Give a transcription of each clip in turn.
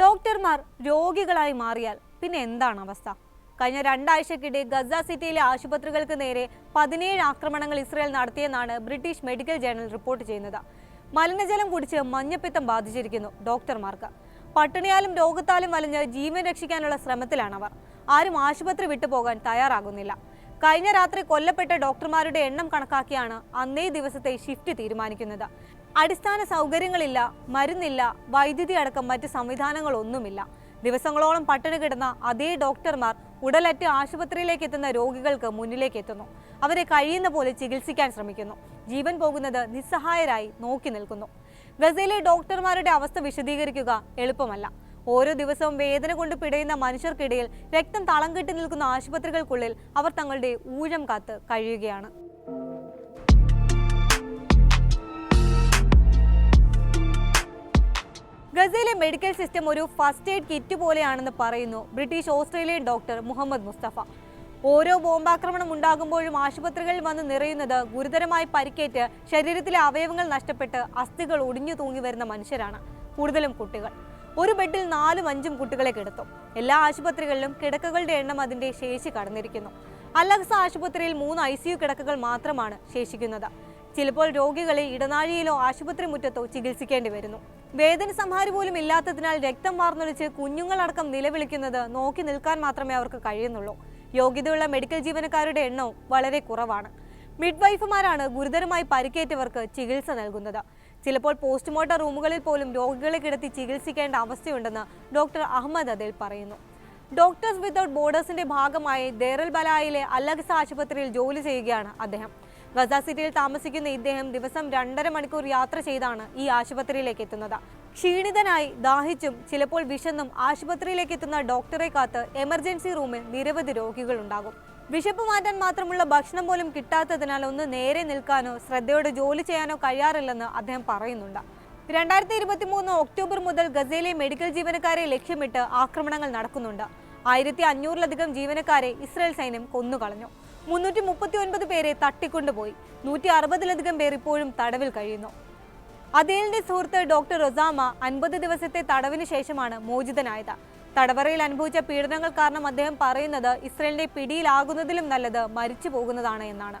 ഡോക്ടർമാർ രോഗികളായി മാറിയാൽ പിന്നെ എന്താണ് അവസ്ഥ? കഴിഞ്ഞ രണ്ടാഴ്ചക്കിടെ ഗസ സിറ്റിയിലെ ആശുപത്രികൾക്ക് നേരെ പതിനേഴ് ആക്രമണങ്ങൾ ഇസ്രയേൽ നടത്തിയെന്നാണ് ബ്രിട്ടീഷ് മെഡിക്കൽ ജേണൽ റിപ്പോർട്ട് ചെയ്യുന്നത്. മലിനജലം കുടിച്ച് മഞ്ഞപ്പിത്തം ബാധിച്ചിരിക്കുന്നു ഡോക്ടർമാർക്ക്. പട്ടിണിയാലും രോഗത്താലും വലഞ്ഞ് ജീവൻ രക്ഷിക്കാനുള്ള ശ്രമത്തിലാണ് അവർ ആരും ആശുപത്രി വിട്ടുപോകാൻ തയ്യാറാകുന്നില്ല. കഴിഞ്ഞ രാത്രി കൊല്ലപ്പെട്ട ഡോക്ടർമാരുടെ എണ്ണം കണക്കാക്കിയാണ് അന്നേ ദിവസത്തെ ഷിഫ്റ്റ് തീരുമാനിക്കുന്നത്. അടിസ്ഥാന സൗകര്യങ്ങളില്ല മരുന്നില്ല വൈദ്യുതി അടക്കം മറ്റ് സംവിധാനങ്ങളൊന്നുമില്ല. ദിവസങ്ങളോളം പട്ടിണി കിടന്ന അതേ ഡോക്ടർമാർ ഉടലറ്റ് ആശുപത്രിയിലേക്ക് എത്തുന്ന രോഗികൾക്ക് മുന്നിലേക്ക് എത്തുന്നു. അവരെ കഴിയുന്ന പോലെ ചികിത്സിക്കാൻ ശ്രമിക്കുന്നു. ജീവൻ പോകുന്നത് നിസ്സഹായരായി നോക്കി നിൽക്കുന്നു. ഗസയിലെ ഡോക്ടർമാരുടെ അവസ്ഥ വിശദീകരിക്കുക എളുപ്പമല്ല. ഓരോ ദിവസവും വേദന കൊണ്ട് പിടയുന്ന മനുഷ്യർക്കിടയിൽ രക്തം തളം കെട്ടി നിൽക്കുന്ന ആശുപത്രികൾക്കുള്ളിൽ അവർ തങ്ങളുടെ ഊഴം കാത്ത് കഴിയുകയാണ്. ഗസയിലെ മെഡിക്കൽ സിസ്റ്റം ഒരു ഫസ്റ്റ് എയ്ഡ് കിറ്റ് പോലെയാണെന്ന് പറയുന്നു British Australian doctor Mohammed Mustafa. ഓരോ ബോംബാക്രമണം ഉണ്ടാകുമ്പോഴും ആശുപത്രികളിൽ വന്ന് നിറയുന്നത് ഗുരുതരമായി പരിക്കേറ്റ് ശരീരത്തിലെ അവയവങ്ങൾ നഷ്ടപ്പെട്ട് അസ്ഥികൾ ഒടിഞ്ഞു തൂങ്ങി വരുന്ന മനുഷ്യരാണ്. കൂടുതലും കുട്ടികൾ. ഒരു ബെഡിൽ നാലും അഞ്ചും കുട്ടികളെ കിടത്തും. എല്ലാ ആശുപത്രികളിലും കിടക്കകളുടെ എണ്ണം അതിന്റെ ശേഷി കടന്നിരിക്കുന്നു. അലക്സ ആശുപത്രിയിൽ മൂന്ന് ഐ സി യു കിടക്കകൾ മാത്രമാണ് ശേഷിക്കുന്നത്. ചിലപ്പോൾ രോഗികളെ ഇടനാഴിയിലോ ആശുപത്രി മുറ്റത്തോ ചികിത്സിക്കേണ്ടി വരുന്നു. വേദന സംഹാരി പോലും ഇല്ലാത്തതിനാൽ രക്തം വാർന്നൊലിച്ച് കുഞ്ഞുങ്ങളടക്കം നിലവിളിക്കുന്നത് നോക്കി നിൽക്കാൻ മാത്രമേ അവർക്ക് കഴിയുന്നുള്ളൂ. യോഗ്യതയുള്ള മെഡിക്കൽ ജീവനക്കാരുടെ എണ്ണവും വളരെ കുറവാണ്. മിഡ്വൈഫുമാരാണ് ഗുരുതരമായി പരിക്കേറ്റവർക്ക് ചികിത്സ നൽകുന്നത്. ചിലപ്പോൾ പോസ്റ്റ്മോർട്ടം റൂമുകളിൽ പോലും രോഗികളെ കിടത്തി ചികിത്സിക്കേണ്ട അവസ്ഥയുണ്ടെന്ന് ഡോക്ടർ അഹമ്മദ് അദേൽ പറയുന്നു. ഡോക്ടേഴ്സ് വിതൗട്ട് ബോർഡേഴ്സിന്റെ ഭാഗമായി ദേറൽ ബലായിലെ അല്ലഖ്സ ആശുപത്രിയിൽ ജോലി ചെയ്യുകയാണ് അദ്ദേഹം. ഗസ സിറ്റിയിൽ താമസിക്കുന്ന ഇദ്ദേഹം ദിവസം രണ്ടര മണിക്കൂർ യാത്ര ചെയ്താണ് ഈ ആശുപത്രിയിലേക്ക് എത്തുന്നത്. ക്ഷീണിതനായി ദാഹിച്ചും ചിലപ്പോൾ വിശന്നും ആശുപത്രിയിലേക്ക് എത്തുന്ന ഡോക്ടറെ കാത്ത് എമർജൻസി റൂമിൽ നിരവധി രോഗികളുണ്ടാകും. വിശപ്പ് മാറ്റാൻ മാത്രമുള്ള ഭക്ഷണം പോലും കിട്ടാത്തതിനാൽ ഒന്ന് നേരെ നിൽക്കാനോ ശ്രദ്ധയോടെ ജോലി ചെയ്യാനോ കഴിയാറില്ലെന്ന് അദ്ദേഹം പറയുന്നുണ്ട്. രണ്ടായിരത്തി ഇരുപത്തി മൂന്ന് ഒക്ടോബർ മുതൽ ഗസയിലെ മെഡിക്കൽ ജീവനക്കാരെ ലക്ഷ്യമിട്ട് ആക്രമണങ്ങൾ നടക്കുന്നുണ്ട്. ആയിരത്തി അഞ്ഞൂറിലധികം ജീവനക്കാരെ ഇസ്രായേൽ സൈന്യം കൊന്നുകളഞ്ഞു. മുന്നൂറ്റി മുപ്പത്തി ഒൻപത് പേരെ തട്ടിക്കൊണ്ടുപോയി. നൂറ്റി അറുപതിലധികം പേർ ഇപ്പോഴും തടവിൽ കഴിയുന്നു. അദേലിന്റെ സുഹൃത്ത് ഡോക്ടർ റൊസാമ അൻപത് ദിവസത്തെ തടവിന് ശേഷമാണ് മോചിതനായത്. തടവറയിൽ അനുഭവിച്ച പീഡനങ്ങൾ കാരണം അദ്ദേഹം പറയുന്നത് ഇസ്രയേലിന്റെ പിടിയിലാകുന്നതിലും നല്ലത് മരിച്ചു പോകുന്നതാണ് എന്നാണ്.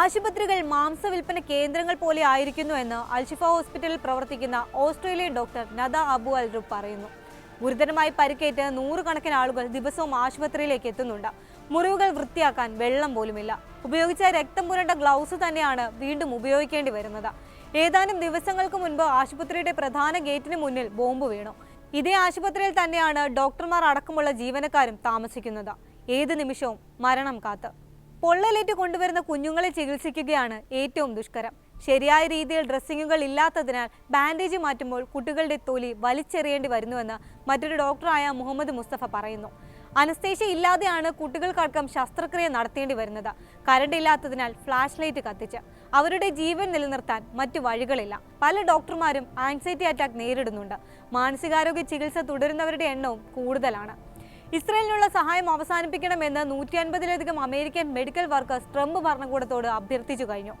ആശുപത്രികൾ മാംസ വിൽപ്പന കേന്ദ്രങ്ങൾ പോലെ ആയിരിക്കുന്നു എന്ന് അൽഷിഫ ഹോസ്പിറ്റലിൽ പ്രവർത്തിക്കുന്ന Australian doctor Nada Abu Alrub പറയുന്നു. ഗുരുതരമായി പരിക്കേറ്റ് നൂറുകണക്കിന് ആളുകൾ ദിവസവും ആശുപത്രിയിലേക്ക് എത്തുന്നുണ്ട്. മുറിവുകൾ വൃത്തിയാക്കാൻ വെള്ളം പോലുമില്ല. ഉപയോഗിച്ച രക്തം പുരണ്ട ഗ്ലൗസ് തന്നെയാണ് വീണ്ടും ഉപയോഗിക്കേണ്ടി വരുന്നത്. ഏതാനും ദിവസങ്ങൾക്ക് മുൻപ് ആശുപത്രിയുടെ പ്രധാന ഗേറ്റിന് മുന്നിൽ ബോംബ് വീണു. ഇതേ ആശുപത്രിയിൽ തന്നെയാണ് ഡോക്ടർമാർ അടക്കമുള്ള ജീവനക്കാരും താമസിക്കുന്നത്. ഏത് നിമിഷവും മരണം കാത്ത്. പൊള്ളലേറ്റ് കൊണ്ടുവരുന്ന കുഞ്ഞുങ്ങളെ ചികിത്സിക്കുകയാണ് ഏറ്റവും ദുഷ്കരം. ശരിയായ രീതിയിൽ ഡ്രസ്സിങ്ങുകൾ ഇല്ലാത്തതിനാൽ ബാൻഡേജ് മാറ്റുമ്പോൾ കുട്ടികളുടെ തൊലി വലിച്ചെറിയേണ്ടി വരുന്നുവെന്ന് മറ്റൊരു ഡോക്ടറായ മുഹമ്മദ് മുസ്തഫ പറയുന്നു. അനസ്തേഷ്യ ഇല്ലാതെയാണ് കുട്ടികൾക്കടക്കം ശസ്ത്രക്രിയ നടത്തേണ്ടി വരുന്നത്. കരണ്ട് ഇല്ലാത്തതിനാൽ ഫ്ലാഷ് ലൈറ്റ് കത്തിച്ച് അവരുടെ ജീവൻ നിലനിർത്താൻ മറ്റു വഴികളില്ല. പല ഡോക്ടർമാരും ആൻസൈറ്റി അറ്റാക്ക് നേരിടുന്നുണ്ട്. മാനസികാരോഗ്യ ചികിത്സ തുടരുന്നവരുടെ എണ്ണവും കൂടുതലാണ്. ഇസ്രയേലിനുള്ള സഹായം അവസാനിപ്പിക്കണമെന്ന് നൂറ്റി അൻപതിലധികം അമേരിക്കൻ മെഡിക്കൽ വർക്കേഴ്സ് ട്രംപ് ഭരണകൂടത്തോട് അഭ്യർത്ഥിച്ചു കഴിഞ്ഞു.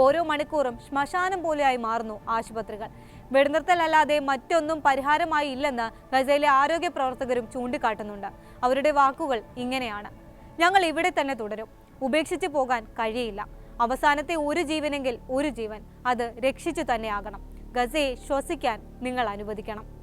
ഓരോ മണിക്കൂറും ശ്മശാനം പോലെയായി മാറുന്നു ആശുപത്രികൾ. വെടിനിർത്തലല്ലാതെ മറ്റൊന്നും പരിഹാരമായി ഇല്ലെന്ന് ഗസയിലെ ആരോഗ്യ പ്രവർത്തകരും ചൂണ്ടിക്കാട്ടുന്നുണ്ട്. അവരുടെ വാക്കുകൾ ഇങ്ങനെയാണ്. ഞങ്ങൾ ഇവിടെ തന്നെ തുടരും. ഉപേക്ഷിച്ചു പോകാൻ കഴിയില്ല. അവസാനത്തെ ഒരു ജീവനെങ്കിൽ ഒരു ജീവൻ. അത് രക്ഷിച്ചു തന്നെയാകണം ഗസയെ ശ്വസിക്കാൻ നിങ്ങൾ അനുവദിക്കണം.